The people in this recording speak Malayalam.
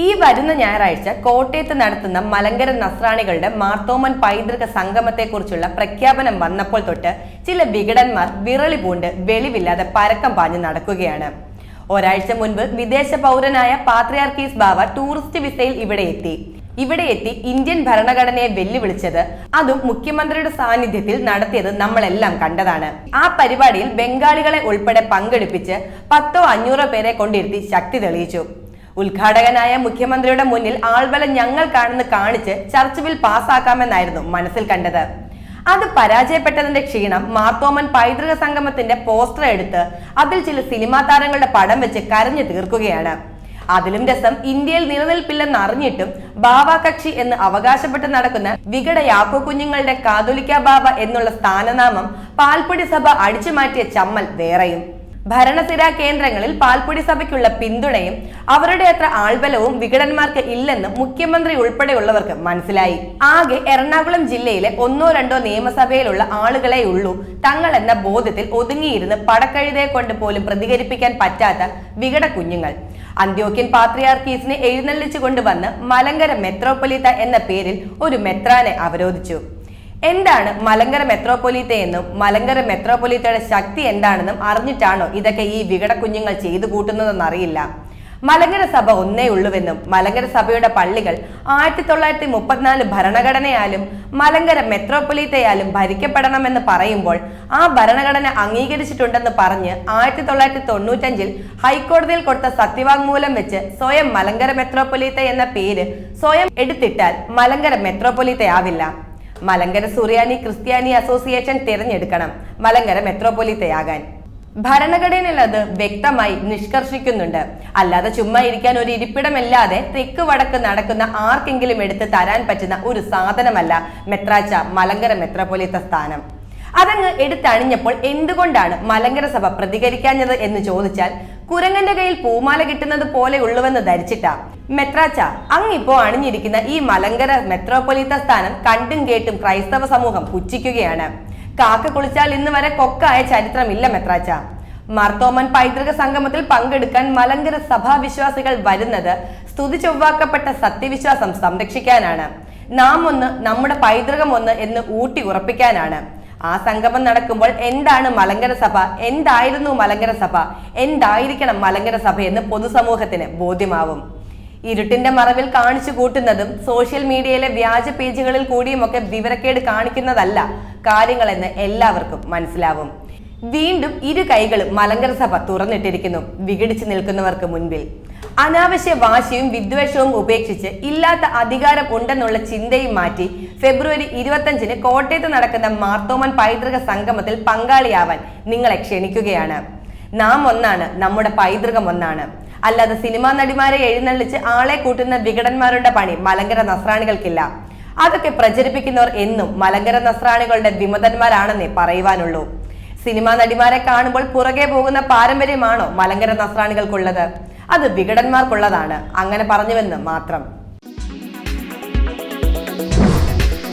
ഈ വരുന്ന ഞായറാഴ്ച കോട്ടയത്ത് നടത്തുന്ന മലങ്കര നസ്രാണികളുടെ മാർത്തോമൻ പൈതൃക സംഗമത്തെക്കുറിച്ചുള്ള പ്രഖ്യാപനം വന്നപ്പോൾ തൊട്ട് ചില വികടന്മാർ വിറളി പൂണ്ട് വെളിവില്ലാതെ പരക്കം പാഞ്ഞു നടക്കുകയാണ്. ഒരാഴ്ച മുൻപ് വിദേശ പൗരനായ പാത്രിയാർക്കീസ് ബാവ ടൂറിസ്റ്റ് വിസയിൽ ഇവിടെ എത്തി. ഇവിടെ എത്തി ഇന്ത്യൻ ഭരണഘടനയെ വെല്ലുവിളിച്ചത് അതും മുഖ്യമന്ത്രിയുടെ സാന്നിധ്യത്തിൽ നടത്തിയത് നമ്മളെല്ലാം കണ്ടതാണ്. ആ പരിപാടിയിൽ ബംഗാളികളെ ഉൾപ്പെടെ പങ്കെടുപ്പിച്ച് പത്തോ അഞ്ഞൂറോ പേരെ കൊണ്ടിരുത്തി ശക്തി തെളിയിച്ചു. ഉദ്ഘാടകനായ മുഖ്യമന്ത്രിയുടെ മുന്നിൽ ആൾബലം ഞങ്ങൾക്കാണെന്ന് കാണിച്ച് ചർച്ച ബിൽ പാസ്സാക്കാമെന്നായിരുന്നു മനസ്സിൽ കണ്ടത്. അത് പരാജയപ്പെട്ടതിന്റെ ക്ഷീണം മാർത്തോമൻ പൈതൃക സംഗമത്തിന്റെ പോസ്റ്റർ എടുത്ത് അതിൽ ചില സിനിമാ താരങ്ങളുടെ പടം വെച്ച് കരഞ്ഞു തീർക്കുകയാണ്. അതിലും രസം ഇന്ത്യയിൽ നിലനിൽപ്പില്ലെന്ന് അറിഞ്ഞിട്ടും ബാബ കക്ഷി എന്ന് അവകാശപ്പെട്ട് നടക്കുന്ന വികട യാക്കോ കുഞ്ഞുങ്ങളുടെ കാതോലിക്ക ബാബ എന്നുള്ള സ്ഥാനനാമം പാൽപ്പൊടി സഭ അടിച്ചുമാറ്റിയ ചമ്മൽ വേറെയും. ഭരണസിരാ കേന്ദ്രങ്ങളിൽ പാൽപ്പൊടി സഭയ്ക്കുള്ള പിന്തുണയും അവരുടെ അത്ര ആൾബലവും വികടന്മാർക്ക് ഇല്ലെന്ന് മുഖ്യമന്ത്രി ഉൾപ്പെടെയുള്ളവർക്ക് മനസ്സിലായി. ആകെ എറണാകുളം ജില്ലയിലെ ഒന്നോ രണ്ടോ നിയമസഭയിലുള്ള ആളുകളെ ഉള്ളൂ തങ്ങൾ എന്ന ബോധത്തിൽ ഒതുങ്ങിയിരുന്ന് പടക്കഴുതയെ കൊണ്ട് പോലും പ്രതികരിപ്പിക്കാൻ പറ്റാത്ത വികട കുഞ്ഞുങ്ങൾ. അന്ത്യോക്യൻ പാത്രിയാർക്കീസിനെ എഴുന്നള്ളിച്ചു കൊണ്ടുവന്ന് മലങ്കര മെത്രോപൊലീത്ത എന്ന പേരിൽ ഒരു മെത്രാനെ അവരോധിച്ചു. എന്താണ് മലങ്കര മെത്രോപൊലീത്ത എന്നും മലങ്കര മെത്രോപൊലീത്തയുടെ ശക്തി എന്താണെന്നും അറിഞ്ഞിട്ടാണോ ഇതൊക്കെ ഈ വികട കുഞ്ഞുങ്ങൾ ചെയ്തു കൂട്ടുന്നതെന്ന് അറിയില്ല. മലങ്കര സഭ ഒന്നേ ഉള്ളുവെന്നും മലങ്കര സഭയുടെ പള്ളികൾ ആയിരത്തി തൊള്ളായിരത്തി മുപ്പത്തിനാല് ഭരണഘടനയാലും മലങ്കര മെത്രോപൊലീത്തയാലും ഭരിക്കപ്പെടണമെന്ന് പറയുമ്പോൾ ആ ഭരണഘടന അംഗീകരിച്ചിട്ടുണ്ടെന്ന് പറഞ്ഞ് ആയിരത്തി തൊള്ളായിരത്തി തൊണ്ണൂറ്റഞ്ചിൽ ഹൈക്കോടതിയിൽ കൊടുത്ത സത്യവാങ്മൂലം വെച്ച് സ്വയം മലങ്കര മെത്രോപൊലീത്ത എന്ന പേര് സ്വയം എടുത്തിട്ടാൽ മലങ്കര മെത്രോപൊലീത്തയാവില്ല. മലങ്കര സുറിയാനി ക്രിസ്ത്യാനി അസോസിയേഷൻ തിരഞ്ഞെടുക്കണം. മലങ്കര മെത്രോപൊലിത്തയാകാൻ. ഭരണഘടനയിലത് വ്യക്തമായി നിഷ്കർഷിക്കുന്നുണ്ട്. അല്ലാതെ ചുമ്മാ ഇരിക്കാൻ ഒരു ഇരിപ്പിടമല്ലാതെ തെക്ക് വടക്ക് നടക്കുന്ന ആർക്കെങ്കിലും എടുത്ത് തരാൻ പറ്റുന്ന ഒരു സാധനമല്ല മെത്രാച്ച മലങ്കര മെത്രോപൊലിത്ത സ്ഥാനം. അതങ്ങ് എടുത്തണിഞ്ഞപ്പോൾ എന്തുകൊണ്ടാണ് മലങ്കര സഭ പ്രതികരിക്കാഞ്ഞത് എന്ന് ചോദിച്ചാൽ കുരങ്ങന്റെ കയ്യിൽ പൂമാല കിട്ടുന്നത് പോലെ ഉള്ളുവെന്ന് ധരിച്ചിട്ടാ. മെത്രാച്ച അങ്ങിപ്പോ അണിഞ്ഞിരിക്കുന്ന ഈ മലങ്കര മെത്രോപൊലീത്ത സ്ഥാനം കണ്ടും കേട്ടും ക്രൈസ്തവ സമൂഹം പുച്ഛിക്കുകയാണ്. കാക്ക കുളിച്ചാൽ ഇന്ന് വരെ കൊക്കായ ചരിത്രമില്ല മെത്രാച്ച. മാർത്തോമൻ പൈതൃക സംഗമത്തിൽ പങ്കെടുക്കാൻ മലങ്കര സഭാവിശ്വാസികൾ വരുന്നത് സ്തുതി ചൊവ്വാക്കപ്പെട്ട സത്യവിശ്വാസം സംരക്ഷിക്കാനാണ്. നാം ഒന്ന് നമ്മുടെ പൈതൃകം ഒന്ന് എന്ന് ഊട്ടി ഉറപ്പിക്കാനാണ്. ആ സംഗമം നടക്കുമ്പോൾ എന്താണ് മലങ്കര സഭ? എന്തായിരുന്നു മലങ്കര സഭ? എന്തായിരിക്കണം മലങ്കര സഭ എന്ന് പൊതുസമൂഹത്തിന് ബോധ്യമാവും. ഇരുട്ടിന്റെ മറവിൽ കാണിച്ചു കൂട്ടുന്നതും സോഷ്യൽ മീഡിയയിലെ വ്യാജ പേജുകളിൽ കൂടിയുമൊക്കെ വിവരക്കേട് കാണിക്കുന്നതല്ല കാര്യങ്ങളെന്ന് എല്ലാവർക്കും മനസ്സിലാവും. വീണ്ടും ഇരു കൈകളും മലങ്കര സഭ തുറന്നിട്ടിരിക്കുന്നു. വിഘടിച്ചു നിൽക്കുന്നവർക്ക് മുൻപിൽ. അനാവശ്യ വാശിയും വിദ്വേഷവും ഉപേക്ഷിച്ച് ഇല്ലാത്ത അധികാരം ഉണ്ടെന്നുള്ള ചിന്തയും മാറ്റി ഫെബ്രുവരി ഇരുപത്തഞ്ചിന് കോട്ടയത്ത് നടക്കുന്ന മാർത്തോമൻ പൈതൃക സംഗമത്തിൽ പങ്കാളിയാവാൻ നിങ്ങളെ ക്ഷണിക്കുകയാണ്. നാം ഒന്നാണ് നമ്മുടെ പൈതൃകം ഒന്നാണ്. അല്ലാതെ സിനിമാ നടിമാരെ എഴുന്നള്ളിച്ച് ആളെ കൂട്ടുന്ന വികടന്മാരുടെ പണി മലങ്കര നസ്രാണികൾക്കില്ല. അതൊക്കെ പ്രചരിപ്പിക്കുന്നവർ എന്നും മലങ്കര നസ്രാണികളുടെ വിമതന്മാരാണെന്നേ പറയുവാനുള്ളൂ. സിനിമാ നടിമാരെ കാണുമ്പോൾ പുറകെ പോകുന്ന പാരമ്പര്യമാണോ മലങ്കര നസ്രാണികൾക്കുള്ളത്? അത് വികടന്മാർക്കുള്ളതാണ്. അങ്ങനെ പറഞ്ഞുവെന്ന് മാത്രം.